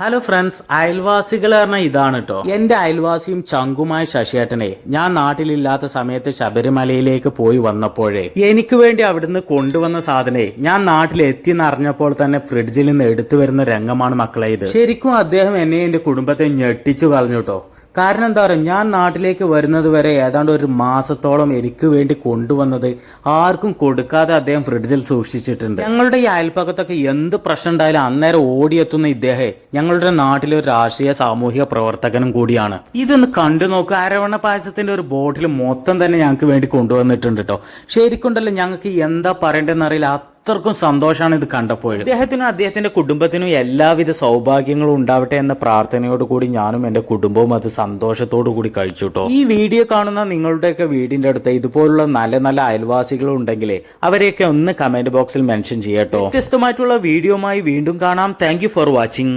Hello friends അയൽവാസികൾ പറഞ്ഞാൽ ഇതാണ് കേട്ടോ എന്റെ അയൽവാസിയും ചങ്കുമായ ശശിയേട്ടനെ ഞാൻ നാട്ടിലില്ലാത്ത സമയത്ത് ശബരിമലയിലേക്ക് പോയി വന്നപ്പോഴേ എനിക്ക് വേണ്ടി അവിടുന്ന് കൊണ്ടുവന്ന സാധനെ ഞാൻ നാട്ടിൽ എന്നറിഞ്ഞപ്പോൾ തന്നെ ഫ്രിഡ്ജിൽ നിന്ന് എടുത്തു വരുന്ന രംഗമാണ് മക്കളെ ഇത്. ശരിക്കും അദ്ദേഹം എന്നെ എന്റെ കുടുംബത്തെ ഞെട്ടിച്ചു കളഞ്ഞു കേട്ടോ കാരണം എന്താ പറയുക ഞാൻ നാട്ടിലേക്ക് വരുന്നത് വരെ ഏതാണ്ട് ഒരു മാസത്തോളം എനിക്ക് വേണ്ടി കൊണ്ടുവന്നത് ആർക്കും കൊടുക്കാതെ അദ്ദേഹം ഫ്രിഡ്ജിൽ സൂക്ഷിച്ചിട്ടുണ്ട്. ഞങ്ങളുടെ ഈ അയൽപ്പക്കത്തൊക്കെ എന്ത് പ്രശ്നം ഉണ്ടായാലും അന്നേരം ഓടിയെത്തുന്ന ഇദ്ദേഹം ഞങ്ങളുടെ നാട്ടിലെ ഒരു രാഷ്ട്രീയ സാമൂഹിക പ്രവർത്തകനും കൂടിയാണ്. ഇതൊന്ന് കണ്ടു നോക്കുക അരവണ പായസത്തിന്റെ ഒരു ബോട്ടിൽ മൊത്തം തന്നെ ഞങ്ങൾക്ക് വേണ്ടി കൊണ്ടുവന്നിട്ടുണ്ട് കേട്ടോ ശരിക്കുണ്ടല്ലോ ഞങ്ങൾക്ക് എന്താ പറയേണ്ടതെന്ന് അറിയില്ല. അത്രക്കും സന്തോഷമാണ് ഇത് കണ്ടപ്പോൾ. അദ്ദേഹത്തിനും അദ്ദേഹത്തിന്റെ കുടുംബത്തിനും എല്ലാവിധ സൗഭാഗ്യങ്ങളും ഉണ്ടാവട്ടെ എന്ന പ്രാർത്ഥനയോട് കൂടി ഞാനും എന്റെ കുടുംബവും അത് സന്തോഷത്തോടു കൂടി കഴിച്ചു കേട്ടോ. ഈ വീഡിയോ കാണുന്ന നിങ്ങളുടെയൊക്കെ വീടിന്റെ അടുത്ത് ഇതുപോലുള്ള നല്ല നല്ല അയൽവാസികൾ ഉണ്ടെങ്കിൽ അവരെയൊക്കെ ഒന്ന് കമന്റ് ബോക്സിൽ മെൻഷൻ ചെയ്യട്ടോ വ്യത്യസ്തമായിട്ടുള്ള വീഡിയോമായി വീണ്ടും കാണാം. Thank for watching